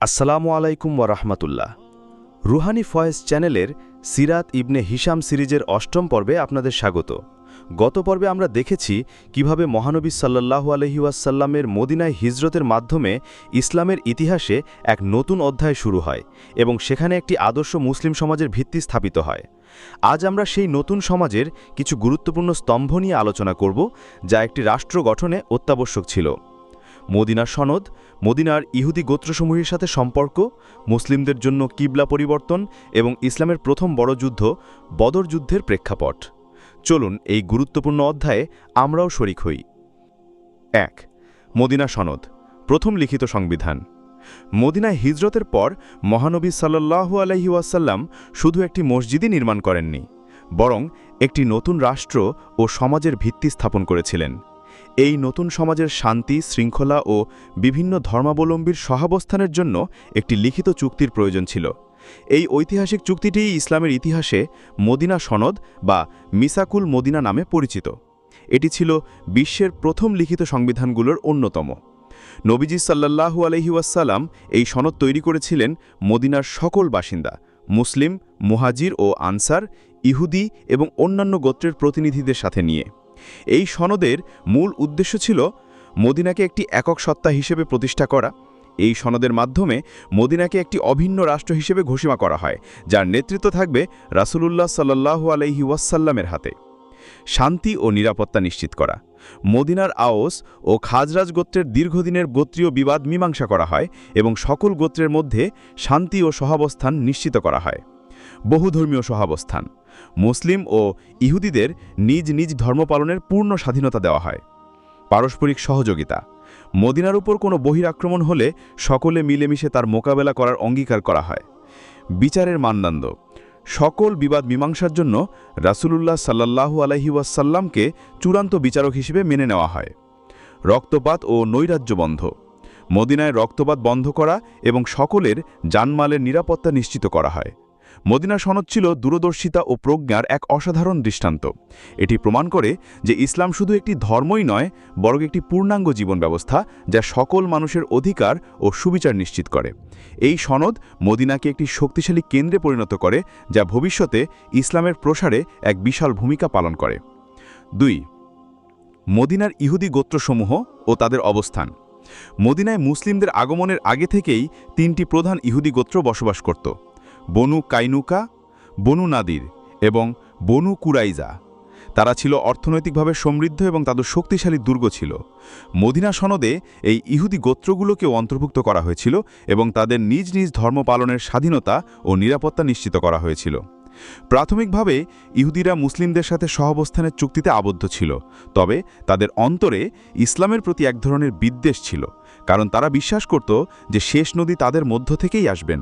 আসসালামু আলাইকুম ওয়ারাহমাতুল্লাহ রুহানি ফয়েজ চ্যানেলের সিরাত ইবনে হিসাম সিরিজের অষ্টম পর্বে আপনাদের স্বাগত। গত পর্বে আমরা দেখেছি কীভাবে মহানবী সাল্লাল্লাহু আলহি ওয়াসাল্লামের মদিনায় হিজরতের মাধ্যমে ইসলামের ইতিহাসে এক নতুন অধ্যায় শুরু হয় এবং সেখানে একটি আদর্শ মুসলিম সমাজের ভিত্তি স্থাপিত হয়। আজ আমরা সেই নতুন সমাজের কিছু গুরুত্বপূর্ণ স্তম্ভ নিয়ে আলোচনা করব, যা একটি রাষ্ট্র গঠনে অত্যাবশ্যক ছিল। মদিনার সনদ, মদিনার ইহুদি গোত্রসমূহের সাথে সম্পর্ক, মুসলিমদের জন্য কিবলা পরিবর্তন এবং ইসলামের প্রথম বড় যুদ্ধ, বদর যুদ্ধের প্রেক্ষাপট। চলুন এই গুরুত্বপূর্ণ অধ্যায়ে আমরাও শরিক হই। এক, মদিনা সনদ, প্রথম লিখিত সংবিধান। মদিনায় হিজরতের পর মহানবী সাল্লাল্লাহু আলহি ওয়াসাল্লাম শুধু একটি মসজিদই নির্মাণ করেননি, বরং একটি নতুন রাষ্ট্র ও সমাজের ভিত্তি স্থাপন করেছিলেন। এই নতুন সমাজের শান্তি, শৃঙ্খলা ও বিভিন্ন ধর্মাবলম্বীর সহাবস্থানের জন্য একটি লিখিত চুক্তির প্রয়োজন ছিল। এই ঐতিহাসিক চুক্তিটি ইসলামের ইতিহাসে মদিনা সনদ বা মিসাকুল মদিনা নামে পরিচিত। এটি ছিল বিশ্বের প্রথম লিখিত সংবিধানগুলোর অন্যতম। নবীজি সাল্লাল্লাহু আলহি ওয়াসাল্লাম এই সনদ তৈরি করেছিলেন মদিনার সকল বাসিন্দা, মুসলিম, মুহাজির ও আনসার, ইহুদি এবং অন্যান্য গোত্রের প্রতিনিধিদের সাথে নিয়ে। এই সনদের মূল উদ্দেশ্য ছিল মদিনাকে একটি একক সত্তা হিসেবে প্রতিষ্ঠা করা। এই সনদের মাধ্যমে মদিনাকে একটি অভিন্ন রাষ্ট্র হিসেবে ঘোষণা করা হয়, যার নেতৃত্ব থাকবে রাসূলুল্লাহ সাল্লাল্লাহু আলাইহি ওয়াসাল্লামের হাতে। শান্তি ও নিরাপত্তা নিশ্চিত করা। মদিনার আওস ও খাজরাজ গোত্রের দীর্ঘদিনের গোত্রীয় বিবাদ মীমাংসা করা হয় এবং সকল গোত্রের মধ্যে শান্তি ও সহাবস্থান নিশ্চিত করা হয়। বহুধর্মীয় সহাবস্থান। মুসলিম ও ইহুদিদের নিজ নিজ ধর্ম পালনের পূর্ণ স্বাধীনতা দেওয়া হয়। পারস্পরিক সহযোগিতা। মদিনার উপর কোনো বহিরাক্রমণ হলে সকলে মিলেমিশে তার মোকাবেলা করার অঙ্গীকার করা হয়। বিচারের মানদণ্ড। সকল বিবাদ মীমাংসার জন্য রাসূলুল্লাহ সাল্লাল্লাহু আলহি চূড়ান্ত বিচারক হিসেবে মেনে নেওয়া হয়। রক্তপাত ও নৈরাজ্য বন্ধ। মদিনায় রক্তপাত বন্ধ করা এবং সকলের জানমালের নিরাপত্তা নিশ্চিত করা হয়। মদিনা সনদ ছিল দূরদর্শিতা ও প্রজ্ঞার এক অসাধারণ দৃষ্টান্ত। এটি প্রমাণ করে যে ইসলাম শুধু একটি ধর্মই নয়, বরং একটি পূর্ণাঙ্গ জীবন ব্যবস্থা যা সকল মানুষের অধিকার ও সুবিচার নিশ্চিত করে। এই সনদ মদিনাকে একটি শক্তিশালী কেন্দ্রে পরিণত করে, যা ভবিষ্যতে ইসলামের প্রসারে এক বিশাল ভূমিকা পালন করে। দুই, মদিনার ইহুদি গোত্রসমূহ ও তাদের অবস্থান। মদিনায় মুসলিমদের আগমনের আগে থেকেই তিনটি প্রধান ইহুদি গোত্র বসবাস করত। বনু কাইনুকা, বনু নাদির এবং বনু কুরাইজা। তারা ছিল অর্থনৈতিকভাবে সমৃদ্ধ এবং তাদের শক্তিশালী দুর্গ ছিল। মদিনা সনদে এই ইহুদি গোত্রগুলোকেও অন্তর্ভুক্ত করা হয়েছিল এবং তাদের নিজ নিজ ধর্ম পালনের স্বাধীনতা ও নিরাপত্তা নিশ্চিত করা হয়েছিল। প্রাথমিকভাবে ইহুদিরা মুসলিমদের সাথে সহাবস্থানের চুক্তিতে আবদ্ধ ছিল, তবে তাদের অন্তরে ইসলামের প্রতি এক ধরনের বিদ্বেষ ছিল, কারণ তারা বিশ্বাস করত যে শেষ নদী তাদের মধ্য থেকেই আসবেন।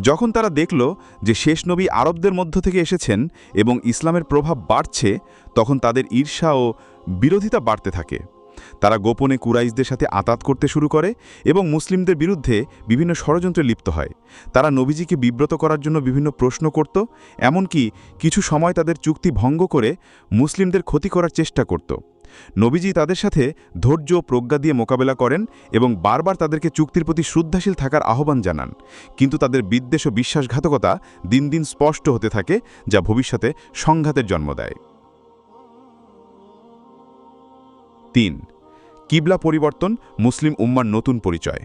যখন তারা দেখল যে শেষ নবী আরবদের মধ্য থেকে এসেছেন এবং ইসলামের প্রভাব বাড়ছে, তখন তাদের ঈর্ষা ও বিরোধিতা বাড়তে থাকে। তারা গোপনে কুরাইশদের সাথে আতাত করতে শুরু করে এবং মুসলিমদের বিরুদ্ধে বিভিন্ন ষড়যন্ত্রে লিপ্ত হয়। তারা নবীজিকে বিব্রত করার জন্য বিভিন্ন প্রশ্ন করত, এমনকি কিছু সময় তাদের চুক্তি ভঙ্গ করে মুসলিমদের ক্ষতি করার চেষ্টা করত। নবীজি তাদের সাথে ধৈর্য প্রজ্ঞা দিয়ে মোকাবেলা করেন এবং বারবার তাদেরকে চুক্তির প্রতি শ্রদ্ধাশীল থাকার আহ্বান জানান। কিন্তু তাদের বিদ্বেষ ও বিশ্বাসঘাতকতা দিন দিন স্পষ্ট হতে থাকে, যা ভবিষ্যতে সংঘাতের জন্ম দেয়। তিন, কিবলা পরিবর্তন, মুসলিম উম্মার নতুন পরিচয়।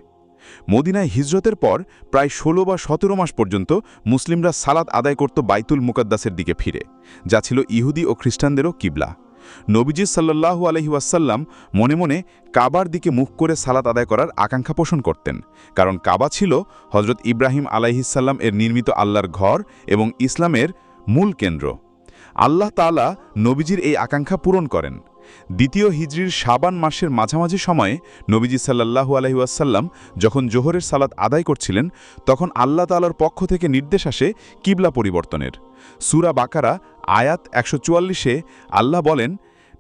মদিনায় হিজরতের পর প্রায় ষোলো বা সতেরো মাস পর্যন্ত মুসলিমরা সালাত আদায় করত বাইতুল মুকাদ্দাসের দিকে ফিরে, যা ছিল ইহুদি ও খ্রিস্টানদেরও কিবলা। নবীজি সাল্লাল্লাহু আলহি ওয়াসাল্লাম মনে মনে কাবার দিকে মুখ করে সালাত আদায় করার আকাঙ্ক্ষা পোষণ করতেন। কারণ কাবা ছিল হজরত ইব্রাহিম আলাইহিসাল্লাম এর নির্মিত আল্লাহর ঘর এবং ইসলামের মূল কেন্দ্র। আল্লাহ তালা নবীজির এই আকাঙ্ক্ষা পূরণ করেন। দ্বিতীয় হিজরির শাবান মাসের মাঝামাঝি সময়ে নবীজি সাল্লাহু আলহিউসাল্লাম যখন জোহরের সালাত আদায় করছিলেন, তখন আল্লাহ তালার পক্ষ থেকে নির্দেশ আসে কিবলা পরিবর্তনের। সুরা বাকারা, আয়াত একশো চুয়াল্লিশে আল্লাহ বলেন,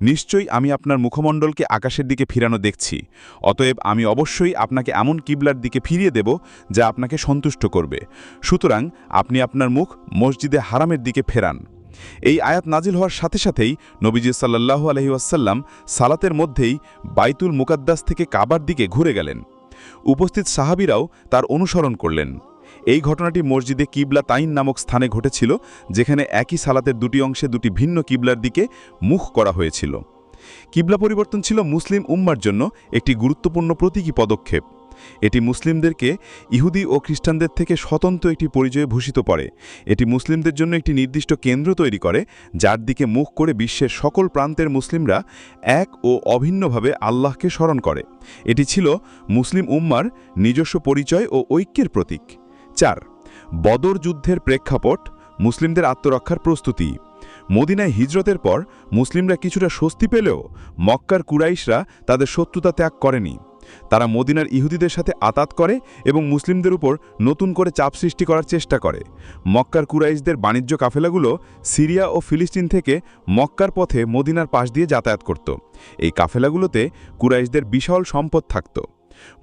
নিশ্চয়ই আমি আপনার মুখমণ্ডলকে আকাশের দিকে ফিরানো দেখছি, অতএব আমি অবশ্যই আপনাকে এমন কিবলার দিকে ফিরিয়ে দেব যা আপনাকে সন্তুষ্ট করবে। সুতরাং আপনি আপনার মুখ মসজিদে হারামের দিকে ফেরান। এই আয়াত নাজিল হওয়ার সাথে সাথেই নবীজি সাল্লাহু আলহি আসাল্লাম সালাতের মধ্যেই বাইতুল মুকাদ্দাস থেকে কাবার দিকে ঘুরে গেলেন। উপস্থিত সাহাবিরাও তার অনুসরণ করলেন। এই ঘটনাটি মসজিদে কিবলা তাইন নামক স্থানে ঘটেছিল, যেখানে একই সালাতের দুটি অংশে দুটি ভিন্ন কিবলার দিকে মুখ করা হয়েছিল। কিবলা পরিবর্তন ছিল মুসলিম উম্মার জন্য একটি গুরুত্বপূর্ণ প্রতীকী পদক্ষেপ। এটি মুসলিমদেরকে ইহুদি ও খ্রিস্টানদের থেকে স্বতন্ত্র একটি পরিচয়ে ভূষিত করে। এটি মুসলিমদের জন্য একটি নির্দিষ্ট কেন্দ্র তৈরি করে, যার দিকে মুখ করে বিশ্বের সকল প্রান্তের মুসলিমরা এক ও অভিন্নভাবে আল্লাহকে স্মরণ করে। এটি ছিল মুসলিম উম্মার নিজস্ব পরিচয় ও ঐক্যের প্রতীক। চার, বদর যুদ্ধের প্রেক্ষাপট, মুসলিমদের আত্মরক্ষার প্রস্তুতি। মদিনায় হিজরতের পর মুসলিমরা কিছুটা স্বস্তি পেলেও মক্কার কুরাইশরা তাদের শত্রুতা ত্যাগ করেনি। তারা মদিনার ইহুদিদের সাথে আতাত করে এবং মুসলিমদের উপর নতুন করে চাপ সৃষ্টি করার চেষ্টা করে। মক্কার কুরাইশদের বাণিজ্য কাফেলাগুলো সিরিয়া ও ফিলিস্তিন থেকে মক্কার পথে মদিনার পাশ দিয়ে যাতায়াত করত। এই কাফেলাগুলোতে কুরাইশদের বিশাল সম্পদ থাকত।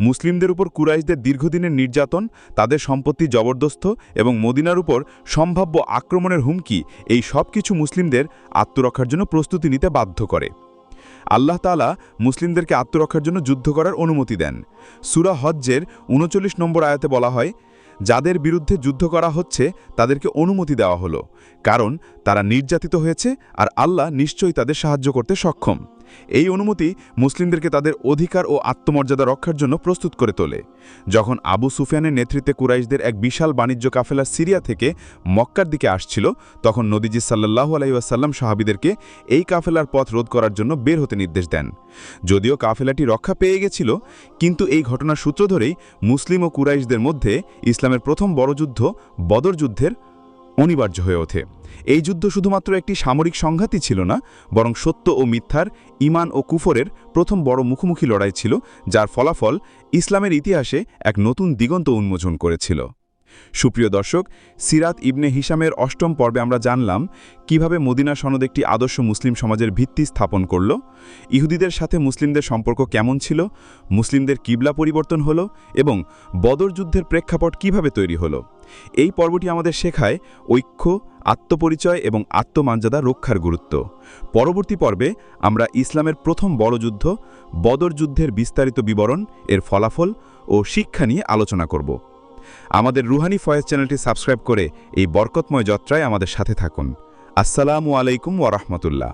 মুসলিমদের উপর কুরাইশদের দীর্ঘদিনের নির্যাতন, তাদের সম্পত্তি জবরদস্ত এবং মদিনার উপর সম্ভাব্য আক্রমণের হুমকি, এই সব কিছু মুসলিমদের আত্মরক্ষার জন্য প্রস্তুতি নিতে বাধ্য করে। আল্লাহ তালা মুসলিমদেরকে আত্মরক্ষার জন্য যুদ্ধ করার অনুমতি দেন। সুরা হজ্জের উনচল্লিশ নম্বর আয়াতে বলা হয়, যাদের বিরুদ্ধে যুদ্ধ করা হচ্ছে, তাদেরকে অনুমতি দেওয়া হলো, কারণ তারা নির্যাতিত হয়েছে আর আল্লাহ নিশ্চয়ই তাদের সাহায্য করতে সক্ষম। এই অনুমতি মুসলিমদেরকে তাদের অধিকার ও আত্মমর্যাদা রক্ষার জন্য প্রস্তুত করে তোলে। যখন আবু সুফিয়ানের নেতৃত্বে কুরাইশদের এক বিশাল বাণিজ্য কাফেলা সিরিয়া থেকে মক্কার দিকে আসছিল, তখন নদীজি সাল্লাহু আলাইসাল্লাম সাহাবিদেরকে এই কাফেলার পথ রোধ করার জন্য বের হতে নির্দেশ দেন। যদিও কাফেলাটি রক্ষা পেয়ে গেছিল, কিন্তু এই ঘটনার সূত্র ধরেই মুসলিম ও কুরাইশদের মধ্যে ইসলামের প্রথম বড় যুদ্ধ বদর যুদ্ধের অনিবার্য হয়ে ওঠে। এই যুদ্ধ শুধুমাত্র একটি সামরিক সংঘাতই ছিল না, বরং সত্য ও মিথ্যার ইমান ও কুফরের প্রথম বড় মুখোমুখি লড়াই ছিল, যার ফলাফল ইসলামের ইতিহাসে এক নতুন দিগন্ত উন্মোচন করেছিল। সুপ্রিয় দর্শক, সিরাত ইবনে হিসামের অষ্টম পর্বে আমরা জানলাম কীভাবে মদিনা সনদ একটি আদর্শ মুসলিম সমাজের ভিত্তি স্থাপন করল, ইহুদিদের সাথে মুসলিমদের সম্পর্ক কেমন ছিল, মুসলিমদের কিবলা পরিবর্তন হলো এবং বদর যুদ্ধের প্রেক্ষাপট কীভাবে তৈরি হলো। এই পর্বটি আমাদের শেখায় ঐক্য, আত্মপরিচয় এবং আত্মমর্যাদা রক্ষার গুরুত্ব। পরবর্তী পর্বে আমরা ইসলামের প্রথম বড় যুদ্ধ, বদর যুদ্ধের বিস্তারিত বিবরণ, এর ফলাফল ও শিক্ষা নিয়ে আলোচনা করব। আমাদের রুহানি ফয়েজ চ্যানেলটি সাবস্ক্রাইব করে এই বরকতময় যাত্রায় আমাদের সাথে থাকুন। আসসালামু আলাইকুম ওরহমতুল্লাহ